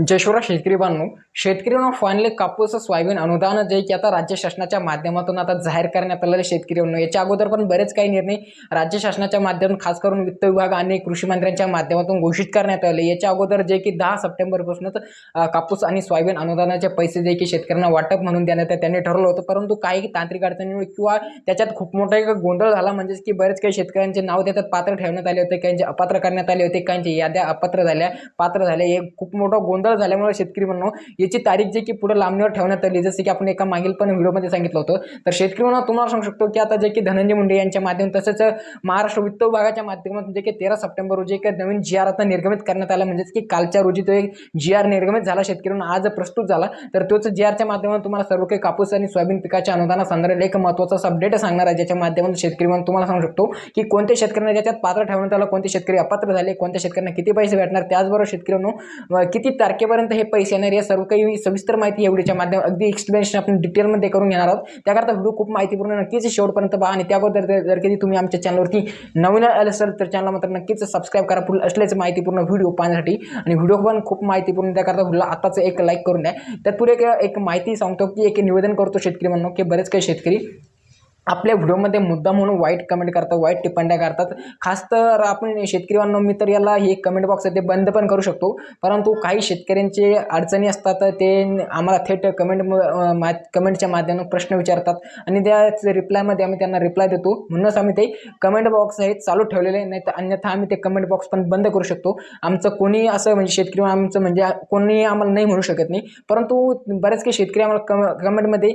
जशोरा शेतकरी बांधू शेतकऱ्यांना फायनली कापूस सोयाबीन अनुदान जे की आता राज्य शासनाच्या माध्यमातून आता जाहीर करण्यात आलेलं शेतकरी याच्या अगोदर पण बरेच काही निर्णय राज्य शासनाच्या माध्यमातून खास करून वित्त विभाग आणि कृषी मंत्र्यांच्या माध्यमातून घोषित करण्यात आले. याच्या अगोदर जे की दहा सप्टेंबरपासूनच कापूस आणि सोयाबीन अनुदानाचे पैसे जे की शेतकऱ्यांना वाटप म्हणून देण्यात त्यांनी ठरवलं होतं. परंतु काही तांत्रिक अडचणीमुळे किंवा त्याच्यात खूप मोठा एक गोंधळ झाला म्हणजेच की बरेच काही शेतकऱ्यांचे नाव त्याच्यात पात्र ठेवण्यात आले होते काहींचे अपात्र करण्यात आले होते काहींचे याद्या अपात्र झाल्या पात्र झाल्या. हे खूप मोठा गोंधळ झाल्यामुळे शेतकरी म्हणून याची तारीख जी की पुढे लांबणीवर ठेवण्यात आली. जसं की आपण एका मागील पण व्हिडिओमध्ये सांगितलं होतं. तर शेतकरी म्हणून तुम्हाला सांगू शकतो की आता जे की धनंजय मुंडे यांच्या माध्यमातून तसंच महाराष्ट्र वित्त विभागाच्या माध्यमातून जे की तेरा सप्टेंबर रोजी एक नवीन जी आर आता निर्गमित करण्यात आला. म्हणजेच की कालच्या रोजी तो एक जी आर निर्गमित झाला. शेतकरी म्हणून आज प्रस्तुत झाला. तर तोच जी आरच्या माध्यमातून तुम्हाला सर्व काही कापूस आणि सोयाबीन पिकाच्या अनुदानासंदर्भात एक महत्त्वाचा अपडेट सांगणार आहे. ज्याच्या माध्यमातून शेतकरी म्हणून तुम्हाला सांगू शकतो की कोणत्या शेतकऱ्यांना ज्याच्यात पात्र ठेवण्यात आलं कोणते शेतकरी अपात्र झाले कोणत्या शेतकऱ्यांना किती पैसे भेटणार त्याचबरोबर शेतकऱ्यांना किती तारखेपर्यंत हे पैसे येणार या सर्व काही सविस्तर माहिती एवढीच्या माध्यम अगदी एक्सप्लेनेशन आपण डिटेलमध्ये करून घेणार आहोत. त्याकरता व्हिडिओ खूप माहितीपूर्ण नक्कीच शेवटपर्यंत पहा. आणि त्याबद्दल जर कधी तुम्ही आमच्या चॅनलवरती नवीन आलं असेल तर चॅनल मात्र नक्कीच सबस्क्राईब करा. पुढे असल्याचं माहितीपूर्ण व्हिडिओ पाहण्यासाठी. आणि व्हिडिओ पण खूप माहितीपूर्ण. त्याकरता व्हिडिओ आताच एक लाईक करून द्या. तर पुढे एक माहिती सांगतो की एक निवेदन करतो शेतकरी म्हणून की बरेच काही शेतकरी आपल्या व्हिडिओमध्ये मुद्दा म्हणून वाईट कमेंट करतात वाईट टिप्पण्या करतात. खास तर आपण शेतकरी मी तर याला हे कमेंट बॉक्स आहे ते बंद पण करू शकतो. परंतु काही शेतकऱ्यांचे अडचणी असतात ते आम्हाला थेट कमेंट मा कमेंटच्या माध्यमातून प्रश्न विचारतात. आणि त्याच रिप्लायमध्ये आम्ही त्यांना रिप्लाय देतो. म्हणूनच आम्ही ते कमेंट बॉक्स हे चालू ठेवलेले नाही तर अन्यथा आम्ही ते कमेंट बॉक्स पण बंद करू शकतो. आमचं कोणी असं म्हणजे शेतकरी आमचं म्हणजे कोणी आम्हाला नाही म्हणू शकत नाही. परंतु बरेच काही शेतकरी आम्हाला कम कमेंटमध्ये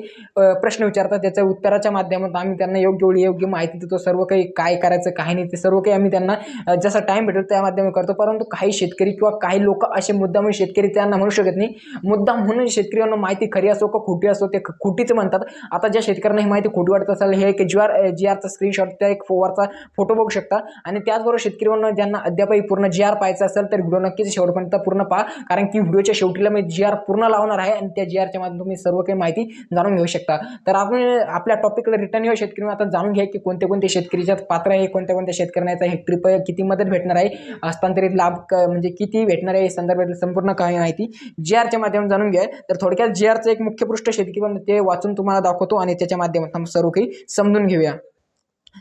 प्रश्न विचारतात त्याच्या उत्तराच्या माध्यमातून आम्ही त्यांना योग्य वेळी योग्य माहिती देतो. सर्व काही काय करायचं काय नाही ते सर्व काही आम्ही त्यांना जसा टाईम भेटेल त्या माध्यमातून करतो. परंतु काही शेतकरी किंवा काही लोक असे मुद्दाम शेतकरी त्यांना म्हणू शकत नाही. मुद्दाम म्हणून शेतकऱ्यांना माहिती खरी असो का खोटी असो ते खोटीच म्हणतात. आता ज्या शेतकऱ्यांना ही माहिती खोटी वाटत असेल हे एक जी आर जी आरचा स्क्रीनशॉट त्या एक फोवरचा फोटो बघू शकता. आणि त्याचबरोबर शेतकऱ्यांना ज्यांना अद्यापही पूर्ण जी आर पाहायचं असेल तर व्हिडिओ नक्कीच शेवटपर्यंत पूर्ण पहा. कारण की व्हिडिओच्या शेवटीला मी जी आर पूर्ण लावणार आहे आणि त्या जी आरच्या माध्यमातून तुम्ही सर्व काही माहिती जाणून घेऊ शकता. तर आपण आपल्या टॉपिकला रिटर्न येऊ. शेतकरी आता जाणून घ्या की कोणते कोणते शेतकरीच्यात पात्र आहे कोणत्या कोणत्या शेतकऱ्यांचा याचा हेक्टरी किती मदत भेटणार आहे हस्तांतरित लाभ म्हणजे किती भेटणार आहे संदर्भातील संपूर्ण काही माहिती जी आरच्या माध्यमातून जाणून घ्या. तर थोडक्यात जी आरचं एक मुख्य पृष्ठ शेतकरी पण ते वाचून तुम्हाला दाखवतो आणि त्याच्या माध्यमातून सर्व काही समजून घेऊया.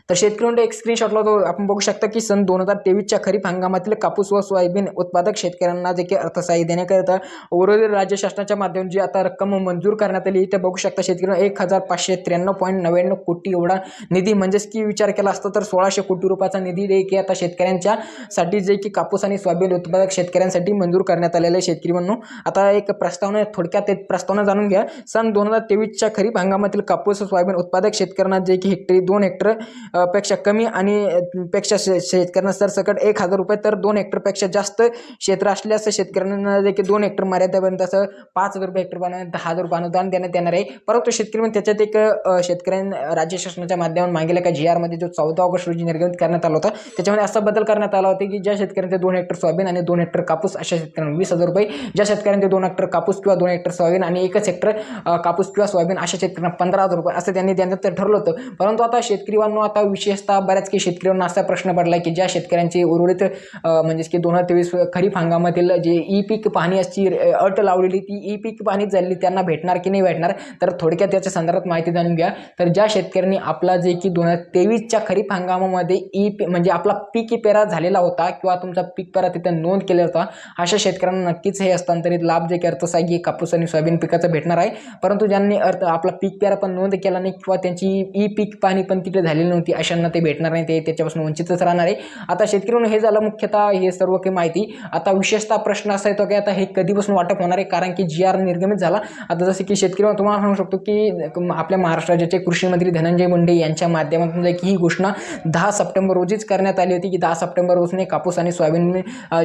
तर शेतकऱ्यांना एक स्क्रीनशॉटला तो आपण बघू शकता की सन दोन हजार तेवीसच्या खरीप हंगामातील कापूस व सोयाबीन उत्पादक शेतकऱ्यांना जे की अर्थसहाय्य देण्याकरिता उर्वरित राज्य शासनाच्या माध्यमातून जी आता रक्कम मंजूर करण्यात आली इथे बघू शकता शेतकऱ्यांना एक हजार पाचशे त्र्याण्णव पॉईंट नव्याण्णव कोटी एवढा निधी म्हणजेच की विचार केला असता तर सोळाशे कोटी रुपयाचा निधी जे की आता शेतकऱ्यांच्या साठी जे की कापूस आणि सोयाबीन उत्पादक शेतकऱ्यांसाठी मंजूर करण्यात आलेलं आहे. शेतकरी म्हणून आता एक प्रस्तावना थोडक्यात एक प्रस्तावना जाणून घ्या. सन दोन हजार तेवीसच्या खरीप हंगामातील कापूस व सोयाबीन उत्पादक शेतकऱ्यांना जे की हेक्टरी दोन हेक्टर पेक्षा कमी आणि पेक्षा शे शेतकऱ्यांना सरसकट एक हजार रुपये तर दोन हेक्टरपेक्षा जास्त क्षेत्र असल्यास शेतकऱ्यांना देखील की दोन हेक्टर मर्यादेपर्यंत असं पाच हजार रुपये हेक्टर बनवण्यात दहा हजार रुपये अनुदान देण्यात येणार आहे. परंतु शेतकरी त्याच्यात एक शेतकऱ्यांना राज्य शासनाच्या माध्यमातून मागेल का जी आरमध्ये जो चौदा ऑगस्ट रोजी निर्गमित करण्यात आला होता त्याच्यामध्ये असा बदल करण्यात आला होता की ज्या शेतकऱ्यांचे दोन हेक्टर सोयाबीन आणि दोन हेक्टर कापूस अशा शेतकऱ्यांना वीस हजार रुपये ज्या शेतकऱ्यांचे दोन हेक्टर कापूस किंवा दोन हेक्टर सोयाबीन आणि एकच हेक्टर कापूस किंवा सोयाबीन अशा शेतकऱ्यांना पंधरा हजार रुपये असं त्यांनी देण्यात ठरलं होतं. परंतु आता शेतकरी बांधव आता विशेषतः बऱ्याच काही शेतकऱ्यांना असा प्रश्न पडला की ज्या शेतकऱ्यांची उर्वरित म्हणजेच की दोन हजार तेवीस खरीप हंगामातील जे ई पीक पाहणी असची अट लावलेली ती ई पीक पाहणी झाली त्यांना भेटणार की नाही भेटणार? तर थोडक्यात त्याच्या संदर्भात माहिती जाणून घ्या. तर ज्या शेतकऱ्यांनी आपला जे की दोन हजार तेवीसच्या खरीप हंगामामध्ये ई पी म्हणजे आपला पीक पेरा झालेला होता किंवा तुमचा पीक पेरा तिथे नोंद केला होता अशा शेतकऱ्यांना नक्कीच हे हस्तांतरित लाभ जे की अर्थसाह्य कापूस आणि सोयाबीन पिकाचं भेटणार आहे. परंतु ज्यांनी अर्थ आपला पीक पेरा पण नोंद केला नाही किंवा त्यांची ई पीक पाहणी पण तिथे झालेली नव्हती अशांना ते भेटणार नाही ते त्याच्यापासून वंचितच राहणार आहे. आता शेतकरी म्हणून हे झालं मुख्यतः हे सर्व काही माहिती. आता विशेषतः प्रश्न असा येतो की आता हे कधीपासून वाटप होणार आहे? कारण की जी आर निर्गमित झाला. आता जसं की शेतकरी तुम्हाला सांगू शकतो की आपल्या महाराष्ट्र राज्याचे कृषी मंत्री धनंजय मुंडे यांच्या माध्यमातून की ही घोषणा दहा सप्टेंबर रोजीच करण्यात आली होती की दहा सप्टेंबर रोजने कापूस आणि सोयाबीन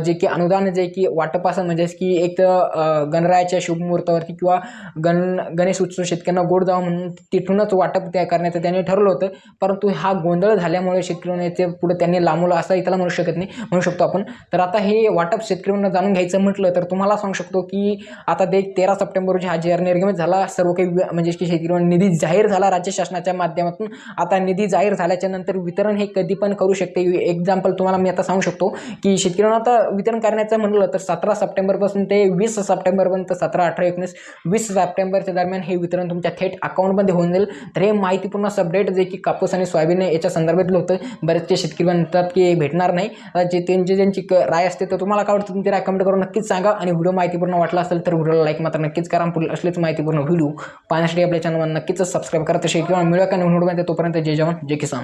जे की अनुदान जे की वाटप असं म्हणजेच की एक तर गणरायाच्या शुभमुहूर्तावरती किंवा गण गणेश उत्सव शेतकऱ्यांना गोड जावं म्हणून तिथूनच वाटप त्या करण्याचं त्यांनी ठरवलं होतं. परंतु हा हा गोंधळ झाल्यामुळे शेतकऱ्यांना याचे पुढे त्यांनी लांबवलं असं त्याला म्हणू शकत नाही म्हणू शकतो आपण. तर आता हे वाटप शेतकऱ्यांना जाणून घ्यायचं म्हटलं तर तुम्हाला सांगू शकतो की आता ते तेरा सप्टेंबर रोजी हा जाहीर निर्गमित झाला सर्व काही म्हणजे की शेतकऱ्यांना निधी जाहीर झाला राज्य शासनाच्या माध्यमातून. आता निधी जाहीर झाल्याच्यानंतर वितरण हे कधी पण करू शकते. एक्झाम्पल तुम्हाला मी आता सांगू शकतो की शेतकऱ्यांना आता वितरण करण्याचं म्हणलं तर सतरा सप्टेंबरपासून ते वीस सप्टेंबरपर्यंत सतरा अठरा एकोणीस वीस सप्टेंबरच्या दरम्यान हे वितरण तुमच्या थेट अकाउंटमध्ये होऊन जाईल. तर हे माहितीपूर्ण अपडेट जे की कापूस आणि सोयाबीन याच्या संदर्भातलं होतं. बरेचसे शेतकरी म्हणतात की भेटणार नाही. जे त्यांची ज्यांची क- राय असते तर तुम्हाला काय वाटतं? तुम्ही राय कमेंट करून नक्कीच सांगा. आणि व्हिडिओ माहितीपूर्ण वाटला असेल तर व्हिडिओला लाईक मात्र नक्कीच करा. पुढील असलेच माहितीपूर्ण व्हिडिओ पाहण्यासाठी आपल्या चॅनलवर नक्कीच सबस्क्राईब करा. तसे किंवा मिळवा का नाही तोपर्यंत जय जवान जय किसान.